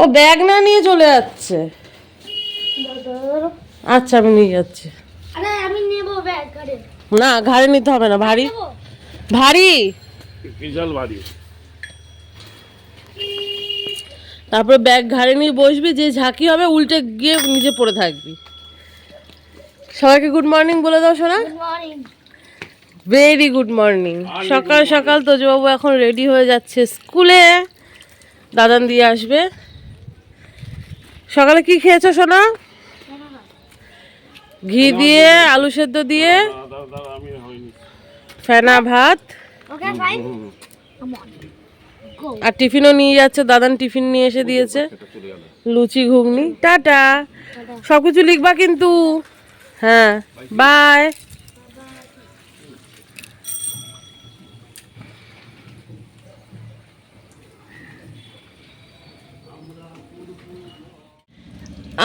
ও bag না নিয়ে চলে যাচ্ছে। আচ্ছা আমি নিয়ে যাচ্ছি। আরে আমি নেব ব্যাগ করে না ঘাড়ে নিতে হবে না ভারী। ভারী! বিশাল বাড়ি তারপরে ব্যাগ ঘাড়ে নিয়ে বসবি যে ঝাঁকি হবে উল্টে গিয়ে নিচে পড়ে থাকবি। সবাইকে গুড মর্নিং বলে দাও মর্নিং ভেরি গুড মর্নিং সকাল সকাল তোজবাবু এখন রেডি হয়ে যাচ্ছে স্কুলে। দাদান দিয়ে আসবে। সকালে কি খেয়েছো সোনা? ঘি দিয়ে আলু সেদ্ধ দিয়ে? ফেনা ভাত? ওকে ফাইন কাম আর টিফিনও নিয়ে যাচ্ছে দাদান টিফিন নিয়ে এসে দিয়েছে। লুচি ঘুগনি। টাটা। সব কিছু লিখবা কিন্তু। হ্যাঁ। বাই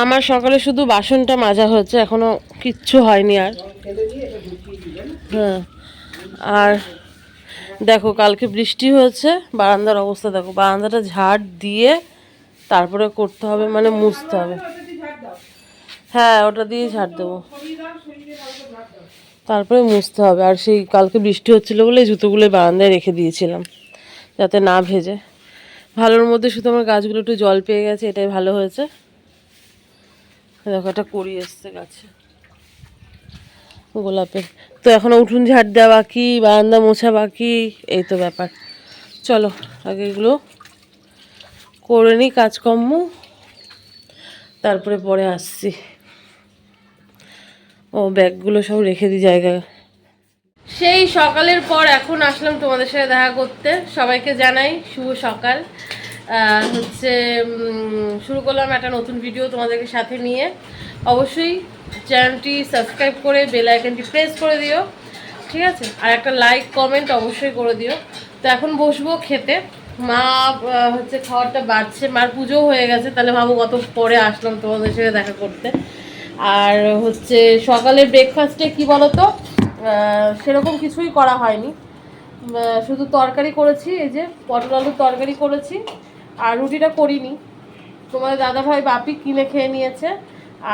আমার সকালে শুধু বাসনটা মাজা হয়েছে, এখনও কিচ্ছু হয়নি আর। হ্যাঁ আর দেখো, কালকে বৃষ্টি হয়েছে, বারান্দার অবস্থা দেখো, বারান্দাটা ঝাড় দিয়ে তারপরে করতে হবে মানে মুছতে হবে। হ্যাঁ ওটা দিয়ে ঝাড় দেবো। তারপরে মুছতে হবে, আর সেই কালকে বৃষ্টি হচ্ছিল বলে জুতোগুলো বারান্দায় রেখে দিয়েছিলাম, যাতে না ভেজে। ভালোর মধ্যে শুধু আমার গাছগুলো একটু জল পেয়ে গেছে, এটাই ভালো হয়েছে। দেখো, একটা করি এসছে গাছে। গোলাপের তো এখনও উঠুন ঝাড় দেওয়া বাকি, বারান্দা মোছা বাকি, এই তো ব্যাপার। চলো, আগে এগুলো করে নিই কাজকর্ম। তারপরে পরে আসছি। ও, ব্যাগগুলো সব রেখে দিই জায়গায় সেই সকালের পর এখন আসলাম তোমাদের সাথে দেখা করতে। সবাইকে জানাই শুভ সকাল। হচ্ছে শুরু করলাম একটা নতুন ভিডিও তোমাদেরকে সাথে নিয়ে। অবশ্যই চ্যানেলটি সাবস্ক্রাইব করে বেল আইকনটি প্রেস করে দিও, ঠিক আছে? আর একটা লাইক কমেন্ট অবশ্যই করে দিও। তো এখন বসবো খেতে। মা হচ্ছে খাবারটা বাড়ছে, মার পুজো হয়ে গেছে, তাহলে ভাবো কত পরে আসলাম তোমাদের সাথে দেখা করতে। আর হচ্ছে সকালের ব্রেকফাস্টে কি বলো তো সেরকম কিছুই করা হয়নি। শুধু তরকারি করেছি, এই যে পটল আলুর তরকারি করেছি। আর রুটিটা করিনি। তোমার দাদা ভাই বাপি কিনে খেয়ে নিয়েছে।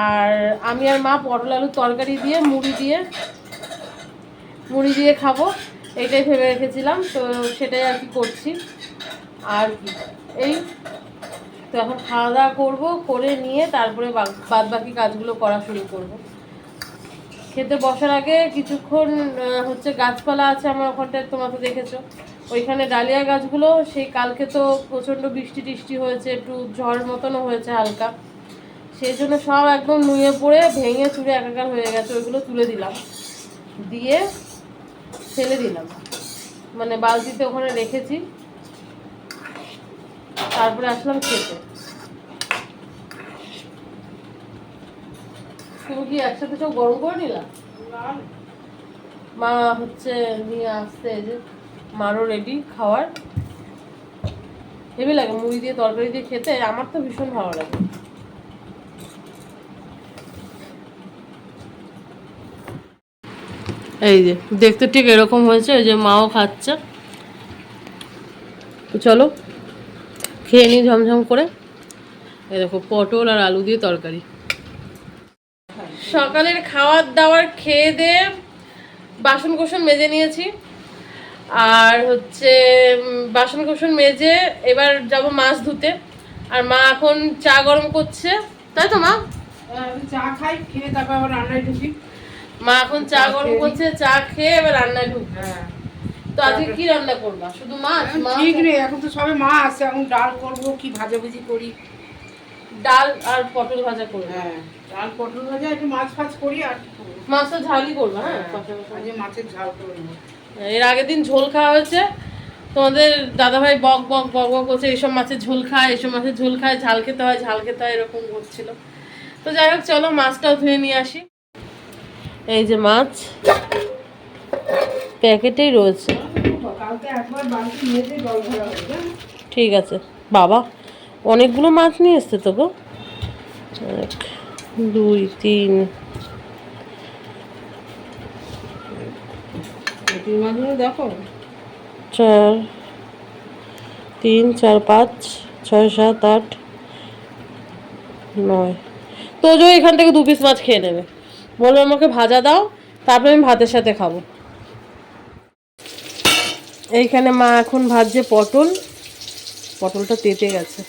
আর আমি আর মা পটল আলুর তরকারি দিয়ে, মুড়ি দিয়ে মুড়ি দিয়ে খাব। এটাই ভেবে রেখেছিলাম, তো সেটাই আর কি করছি। আর কি? এই তো এখন খাওয়া দাওয়া করব, করে নিয়ে তারপরে বাদ বাকি কাজগুলো করা শুরু করব। খেতে বসার আগে কিছুক্ষণ হচ্ছে গাছপালা আছে আমার ওখানটায়, তোমরা তো দেখেছ। ওইখানে ডালিয়া গাছগুলো, সেই কালকে তো প্রচণ্ড বৃষ্টি টিষ্টি হয়েছে, একটু ঝড় মতনও হয়েছে হালকা। সেই জন্য সব একদম নুয়ে পড়ে, ভেঙে চুরে একাকার হয়ে গেছে, ওইগুলো তুলে দিলাম। দিয়ে ফেলে দিলাম। মানে বালতিতে ওখানে রেখেছি। তারপরে আসলাম খেতে। তুমি কি একসাথে সব গরম করে নিলাম মা হচ্ছে নিয়ে আসতে যে মারও রেডি খাওয়ার। হেবি লাগে, মুড়ি দিয়ে, তরকারি দিয়ে খেতে, আমার তো ভীষণ ভালো লাগে। এই যে, দেখতে ঠিক এরকম হয়েছে যে মাও খাচ্ছে। চলো, খেয়ে নিই ঝমঝম করে। এই দেখো, পটল আর আলু দিয়ে তরকারি। সকালের খাওয়ার দাওয়ার খেয়ে দিয়ে বাসন কোসন মেজে নিয়েছি। আর হচ্ছে বাসন কোসন মেজে এবার যাব মাছ ধুতে। আর মা এখন চা গরম করছে। তাই তো মা? চা খাই খেয়ে তারপর আবার রান্নায় ঢুকি। মা এখন চা গরম করছে চা খেয়ে এবার রান্নায় ঢুকবে হ্যাঁ। তো আজকে কি রান্না করবা? শুধু মাছ? মাছ ঠিক নেই এখন তো সবে মা আছে এখন ডাল করব কি ভাজাভুজি করি। ডাল আর পটল ভাজা করবে। হ্যাঁ। ডাল পটল ভাজা একটু মাছ ফাছ করি আর মাছটা ঝালই করবে হ্যাঁ? হ্যাঁ, আজকে মাছের ঝাল করব এর আগের দিন ঝোল খাওয়া হয়েছে। তোমাদের দাদাভাই বক বক বক বক করছে এইসব মাছের ঝোল খায় এইসব মাছের ঝোল খায় ঝাল খেতে হয় ঝাল খেতে হয় এরকম করছিল তো যাই হোক চলো মাছটাও ধুয়ে নিয়ে আসি। এই যে মাছ প্যাকেটেই রয়েছে। ঠিক আছে। বাবা অনেকগুলো মাছ নিয়ে এসছে তো গো? দুই তিন। চার তিন চার পাঁচ ছয় সাত আট নয়। তোজো এখান থেকে দু পিস মাছ খেয়ে নেবে। বলবে আমাকে ভাজা দাও তারপরে আমি ভাতের সাথে খাব। এইখানে মা এখন ভাজছে পটল। পটলটা তেতে গেছে।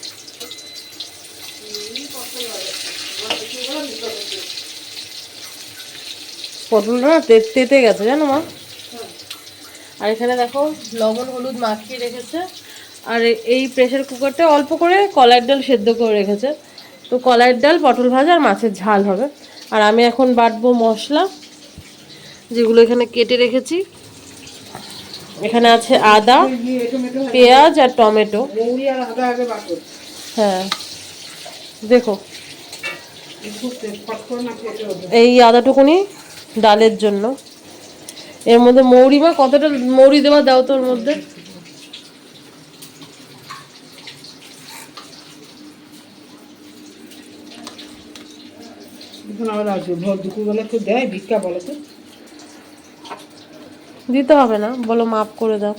পটলটা তেতে গেছে, জানো মা? আর এখানে দেখো, লবণ, হলুদ মাখিয়ে রেখেছে। আর এই প্রেসার কুকারটা অল্প করে কলাইয়ের ডাল সেদ্ধ করে রেখেছে। তো কলাইয়ের ডাল, পটল ভাজা আর মাছের ঝাল হবে। আর আমি এখন বাটবো মশলা, যেগুলো এখানে কেটে রেখেছি। এখানে আছে আদা, পেঁয়াজ আর টমেটো। হ্যাঁ। দেখো। এই আদাটুকুনি ডালের জন্য। এর মধ্যে মৌরি বা কতটা মৌরি দেওয়া দাও তোর মধ্যে? দিতে হবে না বলো মাপ করে দাও।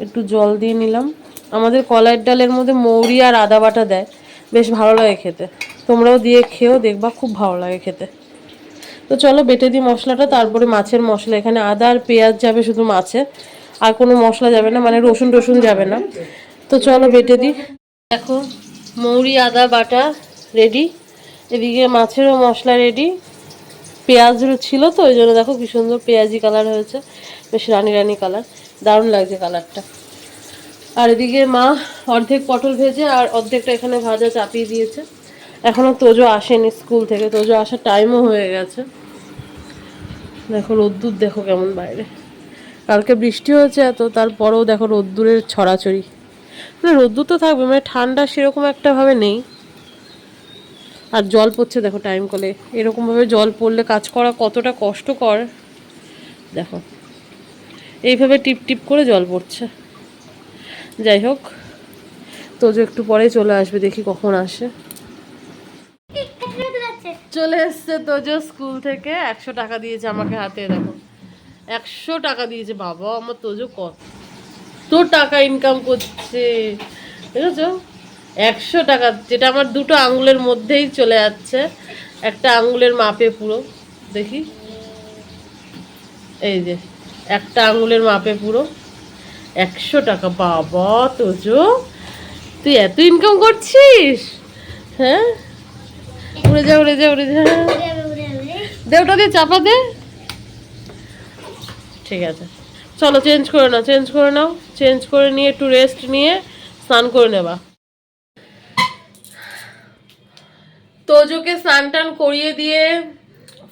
একটু জল দিয়ে নিলাম। আমাদের কলাইয়ের ডালের মধ্যে মৌরি আর আদা বাটা দেয়। বেশ ভালো লাগে খেতে। তোমরাও দিয়ে খেয়েও দেখবা খুব ভালো লাগে খেতে। তো চলো বেটে দিই মশলাটা, তারপরে মাছের মশলা। এখানে আদা আর পেঁয়াজ যাবে শুধু মাছে, আর কোনো মশলা যাবে না মানে রসুন টসুন যাবে না। তো চলো বেটে দিই। দেখো, মৌরি, আদা, বাটা রেডি এদিকে মাছেরও মশলা রেডি পেঁয়াজও ছিল তো, ওই জন্য দেখো কি সুন্দর পেঁয়াজি কালার হয়েছে। বেশ রানি রানি কালার দারুণ লাগছে কালারটা আর এদিকে মা অর্ধেক পটল ভেজে আর অর্ধেকটা এখানে ভাজা চাপিয়ে দিয়েছে। এখনও তোজো আসেনি স্কুল থেকে, তোজো আসার টাইমও হয়ে গেছে। দেখো রোদ্দুর, দেখো কেমন বাইরে। কালকে বৃষ্টি হয়েছে এত, তারপরেও দেখো রোদ্দুরের ছড়াছড়ি। মানে রোদ্দুর তো থাকবে মানে ঠান্ডা সেরকম একটা ভাবে নেই। আর জল পড়ছে, দেখো টাইম কলে এরকমভাবে জল পড়লে কাজ করা কতটা কষ্টকর। দেখো, এইভাবে টিপ টিপ করে জল পড়ছে। যাই হোক, তোজো একটু পরেই চলে আসবে, দেখি কখন আসে। চলে এসছে তোজো স্কুল থেকে। একশো টাকা দিয়েছে আমাকে হাতে, দেখো। একশো টাকা দিয়েছে, বাবা, আমার তোজো কত? টাকা ইনকাম করছে। বুঝেছ একশো টাকা, যেটা আমার দুটো আঙুলের মধ্যেই চলে যাচ্ছে। একটা আঙুলের মাপে পুরো, দেখি। এই যে, একটা আঙুলের মাপে পুরো। একশো টাকা, বাবা, তোজো, তুই এত ইনকাম করছিস? হ্যাঁ? উড়ে যা উড়ে যা উড়ে যা। দে ওটা দিয়ে চাপা দে। ঠিক আছে। চলো চেঞ্জ করে নাও চেঞ্জ করে নাও। চেঞ্জ করে নিয়ে একটু রেস্ট নিয়ে স্নান করে নেবা। তোজোকে স্নান টান করিয়ে দিয়ে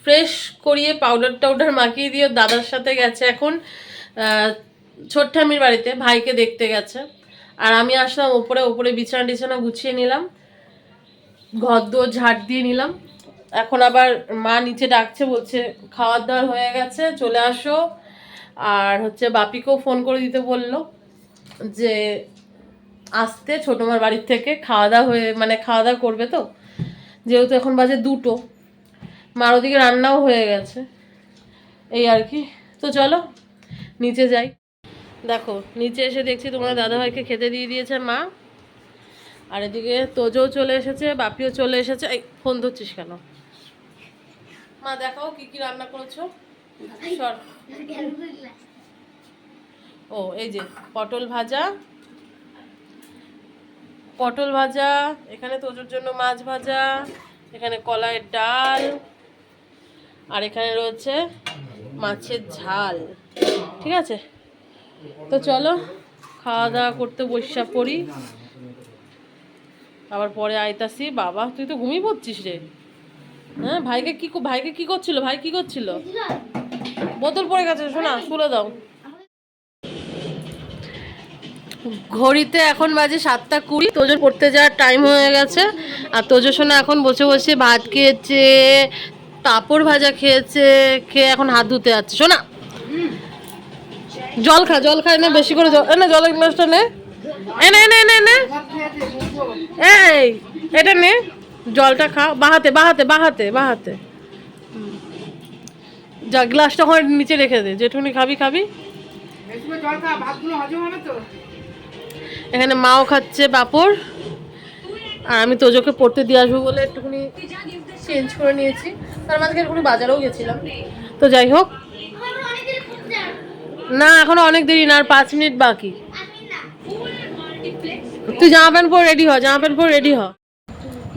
ফ্রেশ করিয়ে পাউডার টাউডার মাখিয়ে দিয়ে দাদার সাথে গেছে এখন আহ, ছোট্টামির বাড়িতে ভাইকে দেখতে গেছে। আর আমি আসলাম ওপরে ওপরে বিছানা টিছানা গুছিয়ে নিলাম। ঘর দোর ঝাড় দিয়ে নিলাম। এখন আবার মা নিচে ডাকছে, বলছে, খাওয়ার দাওয়ার হয়ে গেছে, চলে আসো। আর হচ্ছে বাপিকেও ফোন করে দিতে বলল যে, আসতে ছোটো মার বাড়ির থেকে খাওয়া দাওয়া হয়ে মানে খাওয়া দাওয়া করবে তো? যেহেতু এখন বাজে দুটো, মার ওদিকে রান্নাও হয়ে গেছে। এই আর কি। তো চলো, নিচে যাই। দেখো, নিচে এসে দেখছি তোমার দাদাভাইকে খেতে দিয়ে দিয়েছে মা। আর এদিকে তোজও চলে এসেছে, বাপিও চলে এসেছে। এই, ফোন ধরছিস কেন? মা, দেখাও কি কি রান্না করেছ? ও, এই যে, পটল ভাজা। পটল ভাজা, এখানে তোজোর জন্য মাছ ভাজা, এখানে কলাইয়ের ডাল, আর এখানে রয়েছে মাছের ঝাল। ঠিক আছে? তো চলো, খাওয়া দাওয়া করতে বসা পড়ি। আবার পরে আইতাসি বাবা, তুই তো ঘুমিয়ে পড়ছিস রে। হ্যাঁ ভাইকে কি ভাইকে কি করছিল? ভাই কি করছিল? বোতল পড়ে গেছে, শোনা, তুলে দাও। ঘড়িতে এখন বাজে সাতটা কুড়ি, তোজোর পড়তে যাওয়ার টাইম হয়ে গেছে, আর তোজো সোনা এখন বসে বসে ভাত খেয়েছে, পাঁপড় ভাজা খেয়েছে, খেয়ে এখন হাত ধুতে যাচ্ছে। শোনা, জল খা জল খা নে বেশি করে জল না জলের গ্লাসটা নে। এ নে নে নে নে। এই এটা নে। জলটা খা বাহাতে বাহাতে বাহাতে বাহাতে। যা গ্লাসটা ওখানে নিচে রেখে দে। যেটুকুনি খাবি খাবি। এখানে মাও খাচ্ছে পাঁপড়। আর আমি তোজোকে পড়তে দিয়ে আসব বলে একটুখানি চেঞ্জ করে নিয়েছি। তার মাঝে একটুখানি বাজারেও গেছিলাম। তো যাই হোক। না এখনও অনেক দেরি না আর পাঁচ মিনিট বাকি। তুই জামা প্যান্ট পরে রেডি হ জামা প্যান্ট পরে রেডি হ।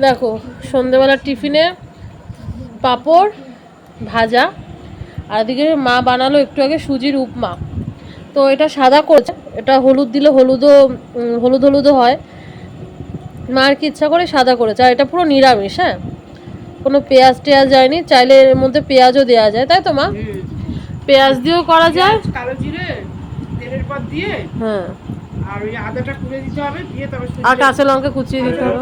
দেখো সন্ধেবেলার টিফিনে পাঁপড় ভাজা আর এদিকে মা বানালো একটু আগে সুজির উপমা। তো এটা সাদা করছে এটা হলুদ দিলে হলুদও হলুদ হলুদও হয়। মার কি ইচ্ছা করে সাদা করেছে আর এটা পুরো নিরামিষ হ্যাঁ? কোনো পেঁয়াজ টেয়াজ যায়নি চাইলে এর মধ্যে পেঁয়াজও দেওয়া যায় তাই তো মা? পেঁয়াজ দিয়েও করা যায়। কালো জিরে তেলের পর দিয়ে হ্যাঁ। আর ওই আদাটা কুড়ে দিতে হবে দিয়ে তারপর সুজিটা- আর কাঁচা লঙ্কা কুচিয়ে দিতে হবে।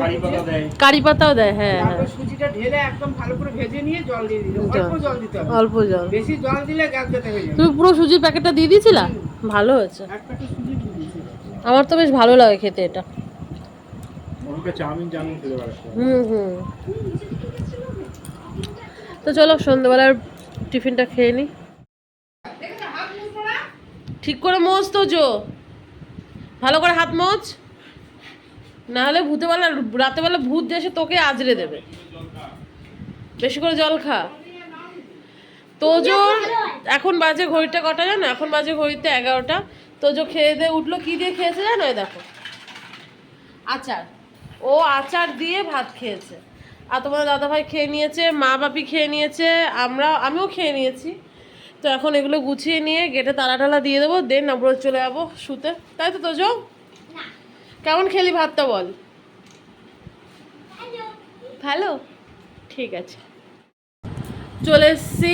কারি পাতাও দেয় হ্যাঁ হ্যাঁ। তারপর সুজিটা ঢেলে একদম ভালো করে ভেজে নিয়ে জল দিয়ে দিতে অল্প জল দিতে হবে। অল্প জল। বেশি জল দিলে গ্যাস যেতে হয়ে যাবে। তুমি পুরো সুজির প্যাকেটটা দিয়ে দিয়েছিলা? ভালো হয়েছে। এক প্যাকেট সুজি দিয়ে দিয়েছি। আমার তো বেশ ভালো লাগে খেতে এটা। ওকে চাউমিন চাউমিন খেতে হুম হুম। তো চলো সন্ধ্যেবেলার টিফিনটা খেয়ে নি। ঠিক করে মস্ত জো। ভালো করে হাত মোজ না হলে ভূতে বেলা রাতেবেলা ভূত এসে তোকে আজরে দেবে। বেশি করে জল খা। তোজোর, এখন বাজে ঘড়িটা কটা জানো? এখন বাজে ঘড়িতে এগারোটা। তোজো খেয়ে দিয়ে উঠল, কি দিয়ে খেয়েছে জানো দেখো? আচার। ও আচার দিয়ে ভাত খেয়েছে। আর তোমার দাদাভাই খেয়ে নিয়েছে, মা বাপি খেয়ে নিয়েছে আমরা আমিও খেয়ে নিয়েছি। তো এখন এগুলো গুছিয়ে নিয়ে গেটে তালা টালা দিয়ে দেবো দেন আমরা চলে যাব শুতে। তাই তো তো তোজো কেমন খেলি ভাতটা বল? ভালো। ঠিক আছে। চলে এসেছি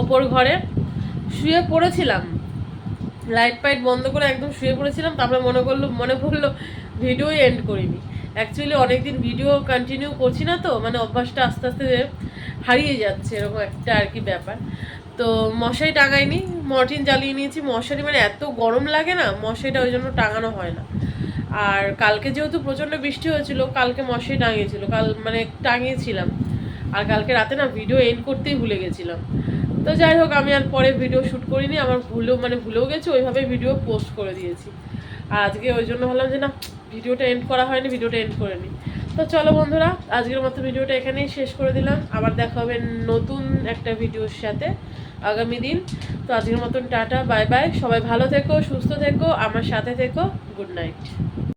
ওপর ঘরে। শুয়ে পড়েছিলাম। লাইট ফাইট বন্ধ করে একদম শুয়ে পড়েছিলাম তারপরে মনে করল মনে পড়ল ভিডিওই এন্ড করিনি। অ্যাকচুয়ালি অনেকদিন ভিডিও কন্টিনিউ করছি না তো মানে অভ্যাসটা আস্তে আস্তে হারিয়ে যাচ্ছে এরকম একটা আর কি ব্যাপার। তো মশারি টাঙাইনি, মর্টিন জ্বালিয়ে নিয়েছি। মশারি মানে এত গরম লাগে না, মশারিটা ওই জন্য টাঙানো হয় না। আর কালকে যেহেতু প্রচণ্ড বৃষ্টি হয়েছিল, কালকে মশারি টাঙিয়েছিল, কাল মানে টাঙিয়েছিলাম। আর কালকে রাতে না ভিডিও এন্ড করতেই ভুলে গেছিলাম। তো যাই হোক, আমি আর পরে ভিডিও শ্যুট করিনি, আমার ভুলেও মানে ভুলেও গেছে, ওইভাবে ভিডিও পোস্ট করে দিয়েছি। আর আজকে ওই জন্য ভাবলাম যে না ভিডিওটা এন্ড করা হয়নি ভিডিওটা এন্ড করে নিই। তো চলো বন্ধুরা, আজকের মতো ভিডিওটা এখানেই শেষ করে দিলাম। আবার দেখা হবে নতুন একটা ভিডিওর সাথে আগামী দিন। তো আজকের মতন টাটা, বাই বাই। সবাই ভালো থেকো, সুস্থ থেকো, আমার সাথে থেকো। Good night.